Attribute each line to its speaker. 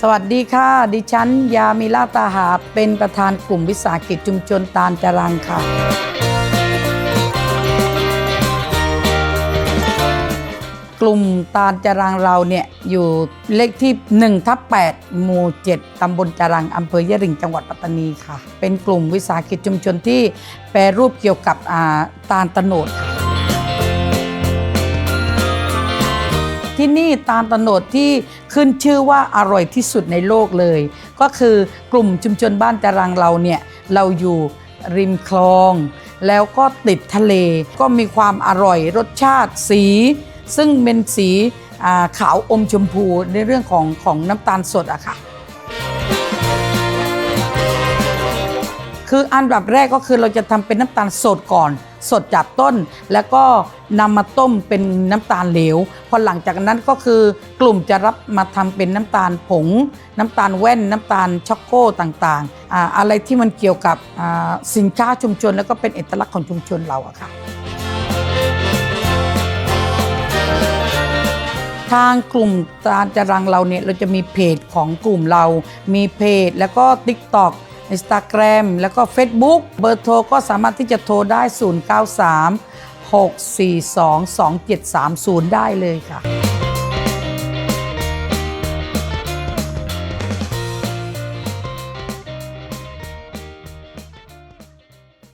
Speaker 1: สวัสดีค่ะ ดิฉัน ยามิลาตาหา เป็นประธานกลุ่มวิสาหกิจชุมชนตาลจรังค่ะ กลุ่มตาลจรังเราเนี่ย อยู่เลขที่1ทับ8หมู่ 7ตำบลจรังอำเภอยะริงจังหวัดปัตตานีค่ะ เป็นกลุ่มวิสาหกิจชุมชนที่แปรรูปเกี่ยวกับาตาลตะโนดค่ะ ที่นี่ตาลตโนดที่ขึ้นชื่อว่าอร่อยที่สุดในโลกเลย ก็คือกลุ่มชุมชนบ้านจรังเราเนี่ยเราอยู่ริมคลอง แล้วก็ติดทะเลก็มีความอร่อยรสชาติสี ซึ่งเป็นสีาขาวอมชมพูในเรื่องของของน้ำตาลสดอะค่ะคืออันดับแรกก็คือเราจะทำเป็นน้ำตาลสดก่อน สดจากต้น แล้วก็นำมาต้มเป็นน้ำตาลเหลว พอหลังจากนั้นก็คือกลุ่มจะรับมาทำเป็นน้ำตาลผง น้ำตาลแว่น น้ำตาลช็อกโกต่างๆอ่าอะไรที่มันเกี่ยวกับสินค้าชุมชน แล้วก็เป็นเอกลักษณ์ของชุมชนเราอะค่ะทางกลุ่มตาจรังเราเนี่ยเราจะมีเพจของกลุ่มเรา มีเพจแล้วก็ TikTok Instagram แล้วก็ Facebook เบอร์โทรก็สามารถที่จะโทรได้ 093 642 2730 ได้เลยค่ะ